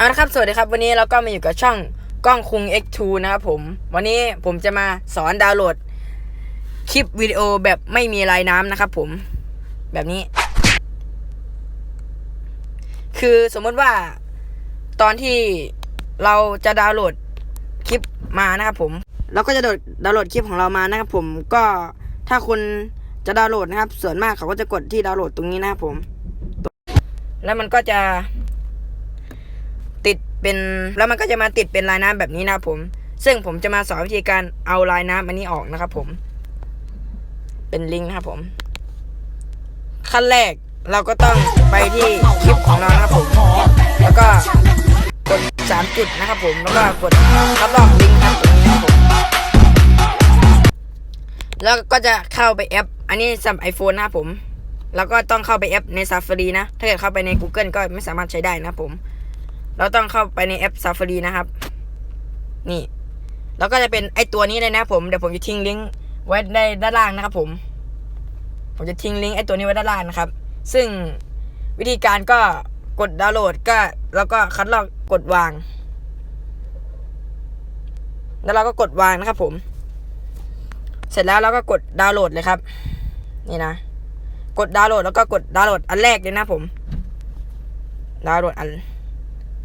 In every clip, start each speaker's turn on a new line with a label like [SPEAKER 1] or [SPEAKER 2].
[SPEAKER 1] เอาละครับ สวัสดีครับ วันนี้เราก็มาอยู่กับช่องกล้องคุง X2 นะครับผม วันนี้ผมจะมาสอนดาวน์โหลด คลิปวิดีโอแบบไม่มีลายน้ำนะครับผม แบบนี้ คือสมมติว่าตอนที่เราจะดาวน์โหลดคลิปมานะครับผม เราก็จะโดดดาวน์โหลดคลิปของเรามานะครับผม ก็ถ้าคุณจะดาวน์โหลดนะครับ ส่วนมากเขาก็จะกดที่ดาวน์โหลดตรงนี้นะครับผม แล้วมันก็จะ เป็นแล้วมันก็จะมาติดเป็นลายน้ำแบบนี้นะผม ซึ่งผมจะมาสอนวิธีการเอาลายน้ำอันนี้ออกนะครับผม เป็นลิงก์นะครับผม ขั้นแรกเราก็ต้องไปที่คลิปของเรานะครับผม แล้วก็กดสามจุดนะครับผม แล้วก็กดรับรองลิงก์ครับตรงนี้นะครับผมแล้วก็จะเข้าไปแอป อันนี้สำหรับไอโฟนนะครับผม แล้วก็ต้องเข้าไปแอปใน Safari นะ ถ้าเกิดเข้าไปใน Google ก็ไม่สามารถใช้ได้นะผม เราต้องเข้าไปในแอป Safari นะครับ นี่แล้วก็จะเป็นไอตัวนี้เลยนะผมเดี๋ยวผมจะทิ้งลิงก์ไว้ในด้านล่างนะครับผม ผมจะทิ้งลิงก์ไอตัวนี้ไว้ด้านล่างนะครับ ซึ่งวิธีการก็กดดาวน์โหลดก็แล้วก็คัดลอกกดวาง แล้วเราก็กดวางนะครับผม เสร็จแล้วเราก็กดดาวน์โหลดเลยครับ นี่นะ กดดาวน์โหลดแล้วก็กดดาวน์โหลดอันแรกเลยนะผม ดาวน์โหลดอัน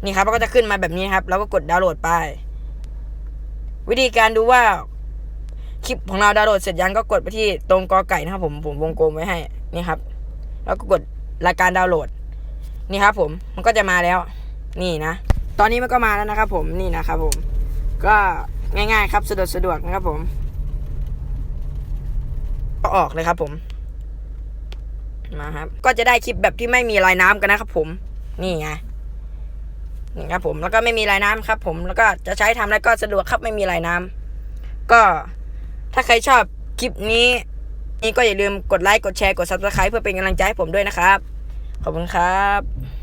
[SPEAKER 1] นี่ครับมันก็จะขึ้นมาแบบนี้ครับเราก็กดดาวน์โหลดไป วิธีการดูว่าคลิปของเราดาวน์โหลดเสร็จยังก็กดไปที่ตรงกอไก่นะครับผมผมวงกลมไว้ให้นี่ครับ แล้วก็กดรายการดาวน์โหลด นี่ครับ ผมมันก็จะมาแล้ว นี่นะตอนนี้มันก็มาแล้วนะครับ ผมนี่นะครับผม ก็ง่าย ๆ ครับสะดวกสะดวกนะครับผมก็ออกเลยครับผมมาครับ ก็จะได้คลิปแบบที่ไม่มีลายน้ำกันนะครับผม นี่ไง ครับผมแล้วก็ไม่มีลายน้ำครับ ผมแล้วก็จะใช้ทำแล้วก็สะดวกครับไม่มีลายน้ำก็ถ้าใครชอบคลิปนี้นี่ก็อย่าลืมกดไลค์กดแชร์กด subscribe เพื่อเป็นกำลังใจให้ผมด้วยนะครับ ขอบคุณครับ